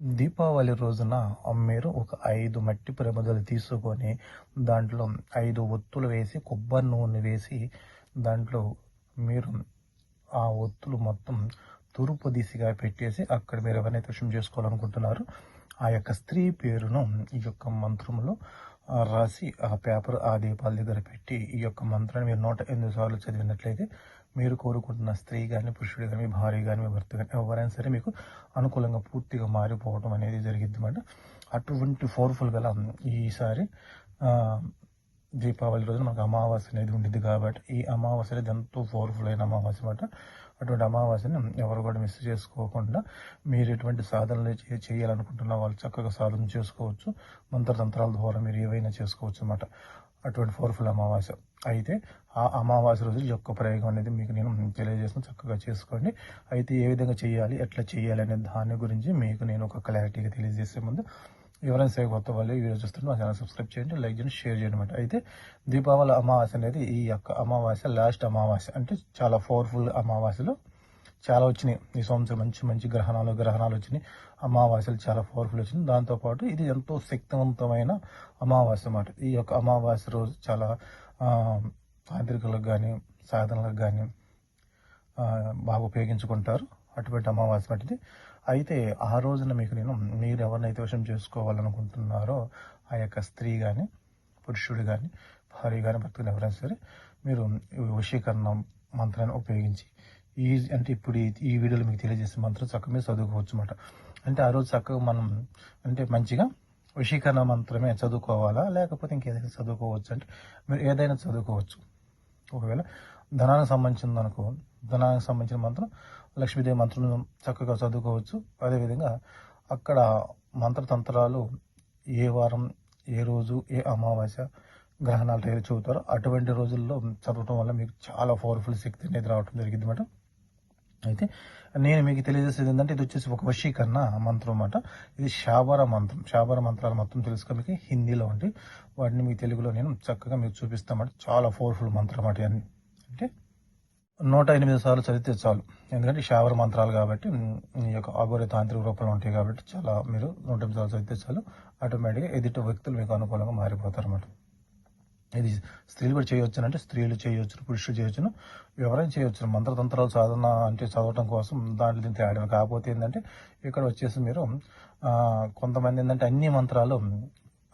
దీపావళి రోజున మీరు ఒక ఐదు మట్టి ప్రమిదలు తీసుకొని దాంట్లో ఐదు ఒత్తులు వేసి కొబ్బరి నూనె వేసి దాంట్లో మీరు ఆ ఒత్తులు మొత్తం తూర్పు దిశగా పెట్టేసి అక్కడ మీరు ఎవరైతే విషయం చేసుకోవాలనుకుంటున్నారో ఆ యొక్క స్త్రీ పేరును ఈ యొక్క మంత్రంలో రాసి ఆ పేపర్ ఆ దీపాల దగ్గర పెట్టి ఈ యొక్క మంత్రాన్ని మీరు నూట ఎనిమిది సార్లు చదివినట్లయితే మీరు కోరుకుంటున్న స్త్రీ కానీ పురుషుడు కానీ మీ భార్య కానీ మీ భర్త కానీ ఎవరైనా సరే మీకు అనుకూలంగా పూర్తిగా మారిపోవడం అనేది జరిగింది అన్నమాట అటువంటి పవర్ఫుల్ గల ఈసారి దీపావళి రోజున మనకు అమావాస్య అనేది ఉండింది కాబట్టి ఈ అమావాస్య అనేది ఎంతో పవర్ఫుల్ అయిన అమావాస్య అనమాట అటువంటి అమావాస్యని ఎవరు కూడా మిస్ చేసుకోకుండా మీరు ఎటువంటి సాధనలు చేయాలనుకుంటున్న వాళ్ళు చక్కగా సాధన చేసుకోవచ్చు. మంత్రతంత్రాల ద్వారా మీరు ఏవైనా చేసుకోవచ్చు అనమాట అటువంటి పవర్ఫుల్ అమావాస్య. అయితే ఆ అమావాస్య రోజు యొక్క ప్రయోగం అనేది మీకు నేను తెలియజేసిన చక్కగా చేసుకోండి. అయితే ఏ విధంగా చేయాలి ఎట్లా చేయాలి అనే దాని గురించి మీకు నేను ఒక క్లారిటీగా తెలియజేసే ముందు ఎవరైనా సరే కొత్త వాళ్ళు వీడియో చూస్తుంటే మా ఛానల్ సబ్స్క్రైబ్ చేయండి లైక్ చేయండి షేర్ చేయండి అనమాట అయితే దీపావళి అమావాస్య అనేది ఈ యొక్క అమావాస్య లాస్ట్ అమావాస్య. అంటే చాలా పవర్ఫుల్ అమావాస్యలు. చాలా వచ్చినాయి. ఈ సంవత్సరం మంచి మంచి గ్రహణాలు గ్రహణాలు వచ్చినాయి. అమావాస్యలు చాలా పవర్ఫుల్ వచ్చినాయి. దాంతోపాటు ఇది ఎంతో శక్తివంతమైన అమావాస్య అన్నమాట. ఈ యొక్క అమావాస్య రోజు చాలా తాంత్రికులకు కానీ సాధనలకు కానీ బాగా ఉపయోగించుకుంటారు. అటువంటి అమావాస్య మటిది అయితే ఆ రోజున మీకు నేను మీరు ఎవరినైతే వశం చేసుకోవాలనుకుంటున్నారో ఆ యొక్క స్త్రీ కానీ పురుషుడు కానీ భార్య కానీ భర్త ఎవరైనా సరే మీరు వశీకరణ మంత్రాన్ని ఉపయోగించి ఈ అంటే ఇప్పుడు ఈ- వీడియోలో మీకు తెలియజేసే మంత్రం చక్కగా మీరు చదువుకోవచ్చు అనమాట అంటే ఆ రోజు చక్కగా మనం అంటే మంచిగా వశీకరణ మంత్రమే చదువుకోవాలా? లేకపోతే ఇంకేదైనా చదువుకోవచ్చు అంటే మీరు ఏదైనా చదువుకోవచ్చు. ఒకవేళ ధనానికి సంబంధించింది అనుకో ధనానికి సంబంధించిన మంత్రం లక్ష్మీదేవి మంత్రం చక్కగా చదువుకోవచ్చు. అదేవిధంగా అక్కడ మంత్రతంత్రాలు ఏ వారం ఏ రోజు ఏ అమావాస్య గ్రహణాలు ఏదో చదువుతారో అటువంటి రోజుల్లో చదవటం వల్ల మీకు చాలా పవర్ఫుల్ శక్తి అనేది రావడం జరిగింది మేడం. అయితే నేను మీకు తెలియజేసేది ఏంటంటే ఇది వచ్చేసి ఒక వశీకరణ మంత్రం అన్నమాట. ఇది శాబర మంత్రం. శాబర మంత్రాలు మొత్తం తెలుసుకో మీకు? హిందీలో ఉండి వాటిని మీకు తెలుగులో నేను చక్కగా మీకు చూపిస్తామంటే చాలా పవర్ఫుల్ మంత్రం అన్నమాట ఇవన్నీ. అంటే నూట ఎనిమిది సార్లు చదివితే చాలు. ఎందుకంటే శావర మంత్రాలు కాబట్టి ఈ యొక్క అఘోరి తాంత్రిక రూపంలో ఉంటాయి కాబట్టి చాలా మీరు నూట ఎనిమిది సార్లు చదివితే చాలు. ఆటోమేటిక్గా ఎదుటి వ్యక్తులు మీకు అనుకూలంగా మారిపోతారు అన్నమాట ఇది స్త్రీలు కూడా చేయొచ్చు అంటే స్త్రీలు చేయొచ్చు పురుషులు చేయొచ్చును ఎవరైనా చేయొచ్చు. మంత్రతంత్రాలు సాధన అంటే చదవటం కోసం దాంట్లో దీని తేడా కాకపోతే ఏంటంటే ఇక్కడ వచ్చేసి మీరు కొంతమంది ఏంటంటే అన్ని మంత్రాలు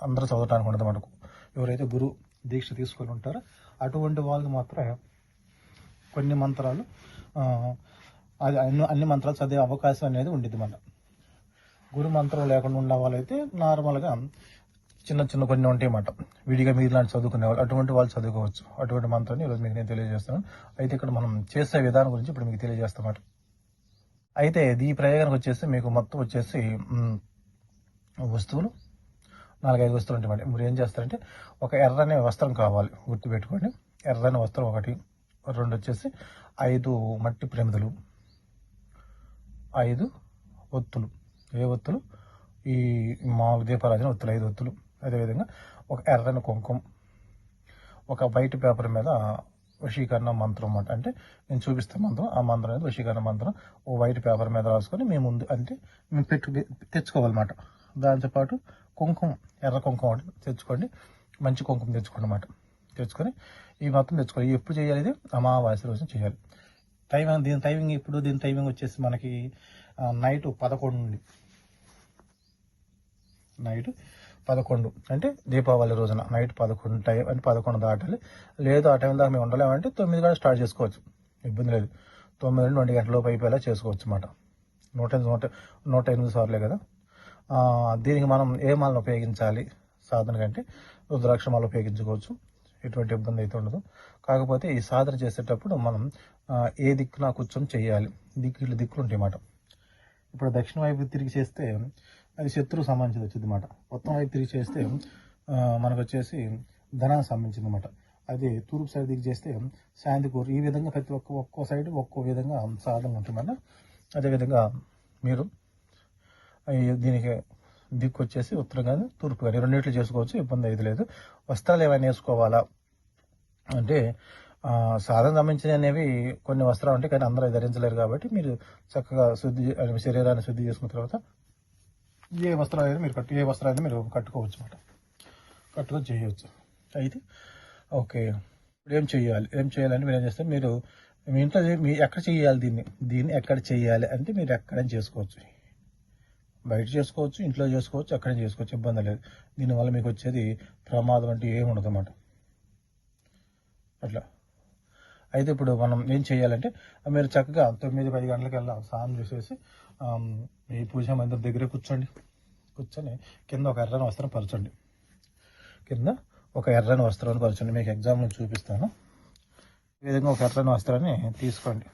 అందరూ చదవటానికి ఉండదు మనకు. ఎవరైతే గురు దీక్ష తీసుకొని ఉంటారో అటువంటి వాళ్ళకి మాత్రమే కొన్ని మంత్రాలు అది అన్ని అన్ని మంత్రాలు చదివే అవకాశం అనేది ఉండిద్ది మన గురు మంత్రం లేకుండా ఉన్న వాళ్ళైతే నార్మల్గా చిన్న చిన్న కొన్ని ఉంటాయి అన్నమాట. విడిగా మీరు లాంటి చదువుకునే వాళ్ళు అటువంటి వాళ్ళు చదువుకోవచ్చు. అటువంటి మంత్రాన్ని ఈరోజు మీకు నేను తెలియజేస్తాను అయితే ఇక్కడ మనం చేసే విధానం గురించి ఇప్పుడు మీకు తెలియజేస్తామాట అయితే ఈ ప్రయోగానికి వచ్చేసి మీకు మొత్తం వచ్చేసి వస్తువులు నాలుగైదు వస్తువులు ఉంటాయి మీరు ఏం చేస్తారంటే ఒక ఎర్రని వస్త్రం కావాలి గుర్తుపెట్టుకోండి. ఎర్రని వస్త్రం ఒకటి రెండు వచ్చేసి ఐదు మట్టి ప్రమిదలు. ఐదు ఒత్తులు. ఏ ఒత్తులు? ఈ మామూలు దీపారాజన ఒత్తులు ఐదు ఒత్తులు. అదేవిధంగా ఒక ఎర్రని కుంకుమ ఒక వైట్ పేపర్ మీద వశీకరణ మంత్రం అన్నమాట. అంటే నేను చూపిస్తాను మంత్రం ఆ మంత్రం అనేది వశీకరణ మంత్రం ఓ వైట్ పేపర్ మీద రాసుకొని మేము ముందు అంటే మేము పెట్టు తెచ్చుకోవాలన్నమాట. దాంతోపాటు కుంకుమ ఎర్ర కుంకుమ తెచ్చుకోండి. మంచి కుంకుమ తెచ్చుకోండి అన్నమాట. తెచ్చుకొని ఈ మొత్తం తెచ్చుకోవాలి ఎప్పుడు చేయాలి ఇది? అమావాస్య రోజున చేయాలి. టైమింగ్ దీని టైమింగ్ ఇప్పుడు దీని టైమింగ్ వచ్చేసి మనకి నైట్ పదకొండు నుండి. నైట్ పదకొండు. అంటే దీపావళి రోజున నైట్ పదకొండు టైం అంటే పదకొండు దాటాలి. లేదు ఆ టైం దాకా మేము ఉండలేమంటే తొమ్మిది కూడా స్టార్ట్ చేసుకోవచ్చు. ఇబ్బంది లేదు. తొమ్మిది నుండి రెండు గంటల లోపు అయిపోయేలా చేసుకోవచ్చు అన్నమాట. నూట ఎనిమిది నూట నూట ఎనిమిది సార్లే కదా. దీనికి మనం ఏ మాలను ఉపయోగించాలి? సాధన కంటే రుద్రాక్ష మాలు ఉపయోగించుకోవచ్చు. ఎటువంటి ఇబ్బంది అయితే ఉండదు. కాకపోతే ఈ సాధన చేసేటప్పుడు మనం ఏ దిక్కున కూర్చొని చేయాలి. దిక్కులు దిక్కులు ఉంటాయి అన్నమాట ఇప్పుడు దక్షిణ వైపు తిరిగి చేస్తే అది శత్రువు సంబంధించింది వచ్చింది అనమాట మొత్తం వైపు తిరిగి చేస్తే మనకు వచ్చేసి ధనానికి సంబంధించింది అనమాట అదే తూర్పు సైడ్ దిగి చేస్తే శాంతికూరు ఈ విధంగా ప్రతి ఒక్క ఒక్కో సైడ్ ఒక్కో విధంగా సాధన ఉంటుందన్న అదేవిధంగా మీరు దీనికి దిక్కు వచ్చేసి ఉత్తరం కానీ తూర్పు కానీ రెండింటిలో చేసుకోవచ్చు ఇబ్బంది అయితే లేదు. వస్త్రాలు ఏమైనా వేసుకోవాలా? అంటే సాధన సంబంధించినవి అనేవి కొన్ని వస్త్రాలు ఉంటాయి కానీ అందరూ ధరించలేరు కాబట్టి మీరు చక్కగా శుద్ధి శరీరాన్ని శుద్ధి చేసుకున్న తర్వాత ఏ వస్త్రాలు అయినా మీరు కట్టు ఏ వస్త్రాలు మీరు కట్టుకోవచ్చు అనమాట కట్టుకొని చేయవచ్చు అయితే ఓకే. ఇప్పుడు ఏం చేయాలి? ఏం చేయాలంటే మీరు ఏం చేస్తారు? మీరు మీ ఇంట్లో మీ ఎక్కడ చేయాలి దీన్ని? దీన్ని ఎక్కడ చేయాలి అంటే మీరు ఎక్కడైనా చేసుకోవచ్చు. బయట చేసుకోవచ్చు ఇంట్లో చేసుకోవచ్చు అక్కడ చేసుకోవచ్చు ఇబ్బంది లేదు. దీనివల్ల మీకు వచ్చేది ప్రమాదం అంటే ఏమి ఉండదు అన్నమాట. అట్లా. అయితే ఇప్పుడు మనం ఏం చేయాలంటే మీరు చక్కగా తొమ్మిది పది గంటలకు వెళ్ళాం స్నానం చేసేసి ఈ మీ పూజా మందిరం దగ్గరే కూర్చోండి. కూర్చొని కింద ఒక ఎర్రని వస్త్రం పరచండి. కింద ఒక ఎర్రని వస్త్రాన్ని పరచండి. మీకు ఎగ్జాంపుల్ చూపిస్తాను. ఈ విధంగా ఒక ఎర్రని వస్త్రాన్ని తీసుకోండి.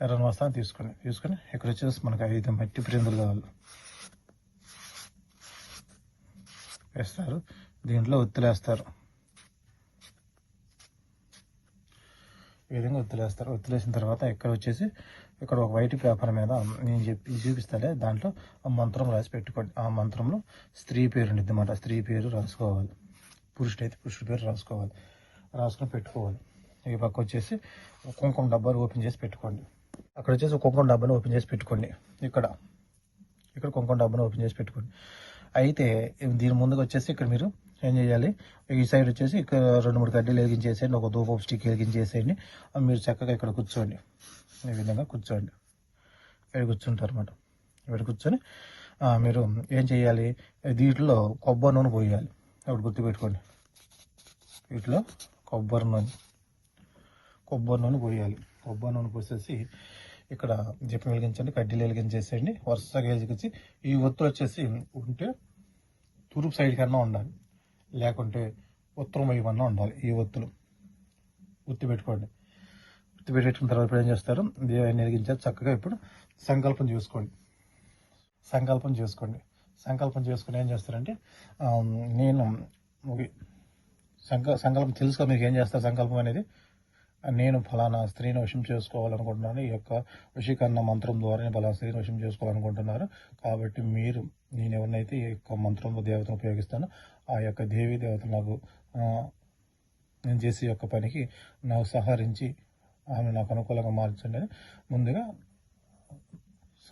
ఎర్రని వస్తాను తీసుకుని తీసుకొని ఇక్కడ వచ్చేసి మనకు ఐదు మట్టి ప్రిందులు కావాలి. వేస్తారు. దీంట్లో ఒత్తులేస్తారు ఈ విధంగా ఒత్తులేస్తారు ఒత్తులేసిన తర్వాత ఇక్కడ వచ్చేసి ఇక్కడ ఒక వైట్ పేపర్ మీద నేను చెప్పి చూపిస్తాలే దాంట్లో ఆ మంత్రం రాసి పెట్టుకోండి. ఆ మంత్రంలో స్త్రీ పేరు ఉండిద్ది అన్నమాట. స్త్రీ పేరు రాసుకోవాలి. పురుషుడైతే పురుషుడి పేరు రాసుకోవాలి. రాసుకొని పెట్టుకోవాలి. ఈ పక్క వచ్చేసి కుంకుమ డబ్బాలు ఓపెన్ చేసి పెట్టుకోండి. అక్కడ వచ్చేసి కుంకుమ డబ్బాని ఓపెన్ చేసి పెట్టుకోండి. ఇక్కడ. ఇక్కడ కుంకుమ డబ్బాని ఓపెన్ చేసి పెట్టుకోండి. అయితే దీని ముందుకు వచ్చేసి ఇక్కడ మీరు ఏం చేయాలి? ఈ సైడ్ వచ్చేసి ఇక్కడ రెండు మూడు కడ్డీలు వెలిగించేసేయండి. ఒక దూపం స్టిక్ వెలిగించేసేయండి. మీరు చక్కగా ఇక్కడ కూర్చోండి. ఈ విధంగా కూర్చోండి. ఇక్కడ కూర్చుంటారు అన్నమాట ఇక్కడ కూర్చొని మీరు ఏం చేయాలి? దీంట్లో కొబ్బరి నూనె పోయాలి. అప్పుడు గుర్తుపెట్టుకోండి. వీటిలో కొబ్బరి నూనె. కొబ్బరి నూనె పోయాలి. కొబ్బరి నూనె పోసేసి ఇక్కడ దీపం వెలిగించండి కడ్డీలు వెలిగించేసేయండి. వరుసగా వెలిగించి ఈ ఒత్తులు వచ్చేసి ఉంటే తూర్పు సైడ్ కన్నా ఉండాలి. లేకుంటే ఉత్తరం ఇవన్నీ ఉండాలి ఈ ఒత్తులు. గుర్తు పెట్టుకోండి. గుర్తు పెట్టుకున్న తర్వాత ఇప్పుడు ఏం చేస్తారు? దీపాన్ని వెలిగించారు చక్కగా ఇప్పుడు సంకల్పం చేసుకోండి. సంకల్పం చేసుకోండి. సంకల్పం చేసుకుని ఏం చేస్తారంటే నేను సంక సంకల్పం తెలుసుకో మీకు ఏం చేస్తారు సంకల్పం అనేది? నేను ఫలానా స్త్రీని వశం చేసుకోవాలనుకుంటున్నాను. ఈ యొక్క వశీకరణ మంత్రం ద్వారా నేను ఫలానా స్త్రీని వశం చేసుకోవాలనుకుంటున్నారు. కాబట్టి మీరు నేను ఎవరినైతే ఈ యొక్క మంత్రం దేవతను ఉపయోగిస్తానో ఆ యొక్క దేవీ దేవత నాకు నేను చేసే యొక్క పనికి నాకు సహకరించి ఆమె నాకు అనుకూలంగా మార్చండి ముందుగా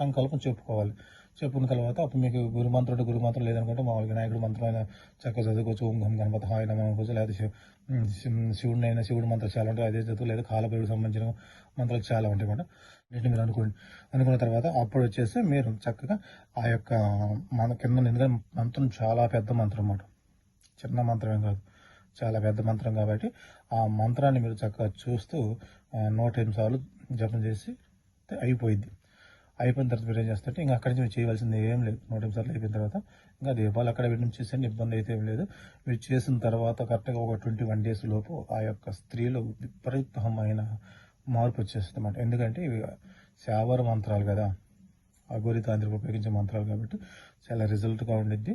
సంకల్పం చెప్పుకోవాలి. చెప్పుకున్న తర్వాత అప్పుడు మీకు గురు అంటే గురు మంత్రం లేదనుకుంటే మామూలుగా వినాయకుడు మంత్రమైన చక్కగా చదువుకోవచ్చు. ఓం గం గణపతి హాయ్ నమః లేదా శివుడిని అయినా శివుడి మంత్రం చాలా ఉంటాయి. అదే చదువు లేదా కాలభైరుడికి సంబంధించిన మంత్రాలు చాలా ఉంటాయి అన్నమాట. వీటిని మీరు అనుకోండి. అనుకున్న తర్వాత అప్పుడు వచ్చేసి మీరు చక్కగా ఆ యొక్క మన కింద ఎందుకంటే మంత్రం చాలా పెద్ద మంత్రం అన్నమాట. చిన్న మంత్రమే కాదు. చాలా పెద్ద మంత్రం కాబట్టి ఆ మంత్రాన్ని మీరు చక్కగా చూస్తూ నూట ఎనిమిది సార్లు జపం చేసి అయిపోయింది అయిపోయిన తర్వాత మీరు చేస్తుంటే ఇంకా అక్కడి నుంచి మీరు చేయవలసింది ఏం లేదు. నూట సార్లు అయిపోయిన తర్వాత ఇంకా దీపాలు అక్కడ పెట్టి చేసేయండి ఇబ్బంది అయితే ఏం లేదు. మీరు చేసిన తర్వాత కరెక్ట్గా ఒక ట్వంటీ వన్ డేస్ లోపు ఆ యొక్క స్త్రీలో విపరీతమైన మార్పు వచ్చేస్తుంది అన్నమాట. ఎందుకంటే ఇవి శావర మంత్రాలు కదా అఘోరి తాంత్రిక ఉపయోగించే మంత్రాలు కాబట్టి చాలా రిజల్ట్గా ఉండిద్ది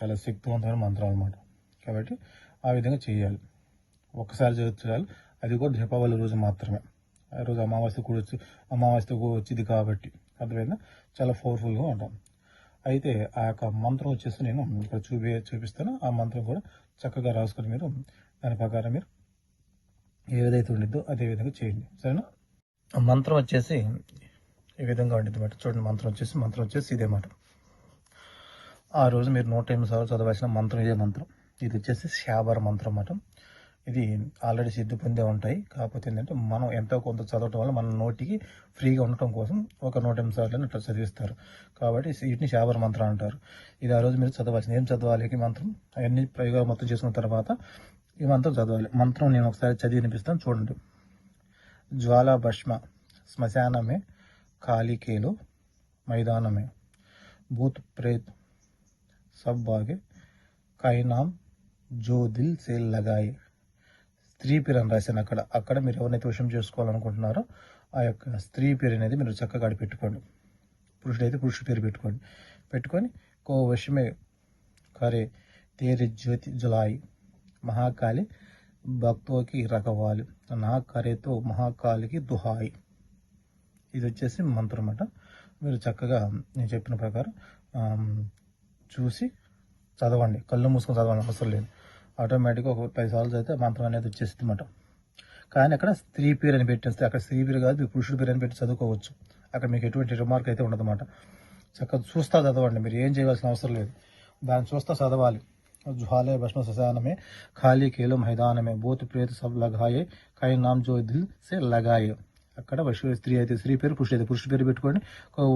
చాలా శక్తివంతమైన మంత్రం అనమాట కాబట్టి ఆ విధంగా చేయాలి. ఒక్కసారి చేయాలి అది కూడా దీపావళి రోజు మాత్రమే. రోజు అమావాస్య కూడా వచ్చి అమావాస్య కూడా వచ్చింది కాబట్టి అర్థమైందా? చాలా పవర్ఫుల్గా ఉంటాం. అయితే ఆ యొక్క మంత్రం వచ్చేసి నేను ఇక్కడ చూపి చూపిస్తాను. ఆ మంత్రం కూడా చక్కగా రాసుకొని మీరు దాని ప్రకారం మీరు ఏదైతే ఉండిద్దో అదే విధంగా చేయండి. సరేనా? ఆ మంత్రం వచ్చేసి ఈ విధంగా ఉండిద్ది అన్నమాట చూడండి మంత్రం వచ్చేసి మంత్రం వచ్చేసి ఇదే మాట. ఆ రోజు మీరు నూట ఎనిమిది సార్లు చదవాల్సిన మంత్రం ఇదే మంత్రం. ఇది వచ్చేసి శాబర మంత్రం అన్నమాట ఇది ఆల్రెడీ సిద్ధి పొందే ఉంటాయి కాకపోతే ఏంటంటే మనం ఎంతో కొంత చదవటం వల్ల మన నోటికి ఫ్రీగా ఉండటం కోసం ఒక నూట ఎనిమిది సార్లు ఇట్లా చదివిస్తారు కాబట్టి వీటిని శాబర మంత్రం అంటారు ఇది ఆ రోజు మీరు చదవాల్సింది ఏం చదవాలి ఈ మంత్రం అవన్నీ ప్రయోగాలు మొత్తం చేసుకున్న తర్వాత ఈ మంత్రం చదవాలి మంత్రం నేను ఒకసారి చదివి వినిపిస్తాను చూడండి జ్వాలా భస్మ శ్మశానమే కాలికేలు మైదానమే భూత్ ప్రేత్ सब बागे కాయి నామ్ జో దిల్ సే లగాయి స్త్రీ పేరు అని రాశాను అక్కడ. అక్కడ మీరు ఎవరినైతే విషయం చేసుకోవాలనుకుంటున్నారో ఆ యొక్క స్త్రీ పేరు అనేది మీరు చక్కగా పెట్టుకోండి. పురుషుడైతే పురుషుడి పేరు పెట్టుకోండి. పెట్టుకొని కో వశమే కరే తేరి జ్యోతి జులాయి మహాకాళి భక్తోకి రకవాలి నా కరేతో మహాకాళికి దుహాయి. ఇది వచ్చేసి మంత్రం అన్నమాట. మీరు చక్కగా నేను చెప్పిన ప్రకారం చూసి చదవండి. కళ్ళు మూసుకొని చదవండి అవసరం లేదు. ఆటోమేటిక్గా ఒక పది సార్లు చదివితే మంత్రం అనేది వచ్చేస్తుంది కానీ అక్కడ స్త్రీ పేరు అని పెట్టేస్తే అక్కడ స్త్రీ పేరు కాదు పురుషుడు పేరు అని పెట్టి చదువుకోవచ్చు. అక్కడ మీకు ఎటువంటి రిమార్క్ అయితే ఉండదన్నమాట. చక్కగా చూస్తా చదవండి మీరు ఏం చేయవలసిన అవసరం లేదు. దాన్ని చూస్తా చదవాలి. జ్వాలే భస్మ శశానమే ఖాళీ కేలం మైదానమే భూత ప్రేత సబ్ లగాయే కై నామ్ జో దిల్ సే లగాయే అక్కడ వశు స్త్రీ అయితే స్త్రీ పేరు పురుషుడు అయితే పురుషుడు పేరు పెట్టుకోండి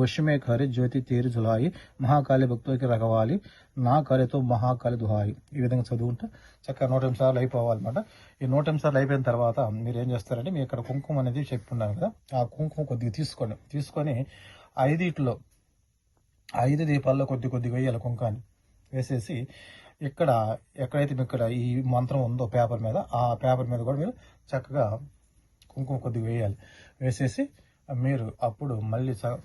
వశమే ఖరే జ్యోతి తేరు జులాయి మహాకాళి భక్తులకి రగవాలి నా కరితో మహాకాళి దుహాయి. ఈ విధంగా చదువుకుంటే చక్కగా నూట ఎనిమిది సార్లు అయిపోవాలన్నమాట ఈ నూట ఎనిమిది సార్లు అయిపోయిన తర్వాత మీరు ఏం చేస్తారంటే మీ ఇక్కడ కుంకుమ అనేది చెప్పున్నాను కదా. ఆ కుంకుమ కొద్దిగా తీసుకోండి. తీసుకొని ఐదిట్లో ఐదు దీపాల్లో కొద్ది కొద్దిగా వేయాలి కుంకాన్ని. వేసేసి ఇక్కడ ఎక్కడైతే మీకు ఇక్కడ ఈ మంత్రం ఉందో పేపర్ మీద ఆ పేపర్ మీద కూడా మీరు చక్కగా కుంకుమ కొద్దిగా వేయాలి. వేసేసి మీరు అప్పుడు మళ్ళీ స-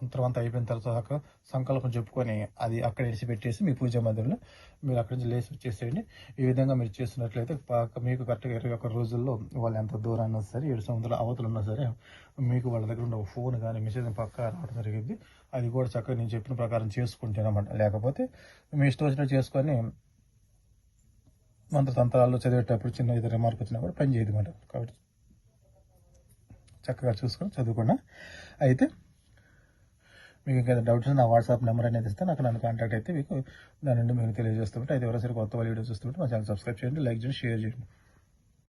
అంతా అయిపోయిన తర్వాత సంకల్పం చెప్పుకొని అది అక్కడ ఇడిచిపెట్టేసి మీ పూజ మందిరంలో మీరు అక్కడి నుంచి లేచి చేసేయండి. ఈ విధంగా మీరు చేస్తున్నట్లయితే పక్క- మీకు కరెక్ట్గా ఇరవై ఒక్క రోజుల్లో వాళ్ళు ఎంత దూరాన్ని సరే ఏడు సంవత్సరాలు అవతలు ఉన్నా సరే మీకు వాళ్ళ దగ్గర ఉన్న ఫోన్ కానీ మెసేజ్ పక్కా రావడం జరిగింది. అది కూడా చక్కగా నేను చెప్పిన ప్రకారం చేసుకుంటానమాట లేకపోతే మీ ఇష్టం వచ్చినట్టు చేసుకొని మంత్రతంత్రాల్లో చదివేటప్పుడు చిన్న ఇద్దరు రిమార్క్ వచ్చినా కూడా పని చేయదు అనమాట కాబట్టి చక్కగా చూసుకొని చదువుకున్నా. అయితే మీకు ఇంకా డౌట్స్ నా వాట్సాప్ నెంబర్ అనేది ఇస్తే నాకు నన్ను కాంటాక్ట్ అయితే మీకు దాని నుండి మీకు తెలియజేస్తుంటే అయితే ఎవరైనా సరే కొత్త వీడియో చూస్తుంటే మా ఛానల్ సబ్స్క్రైబ్ చేయండి లైక్ చేయండి షేర్ చేయండి.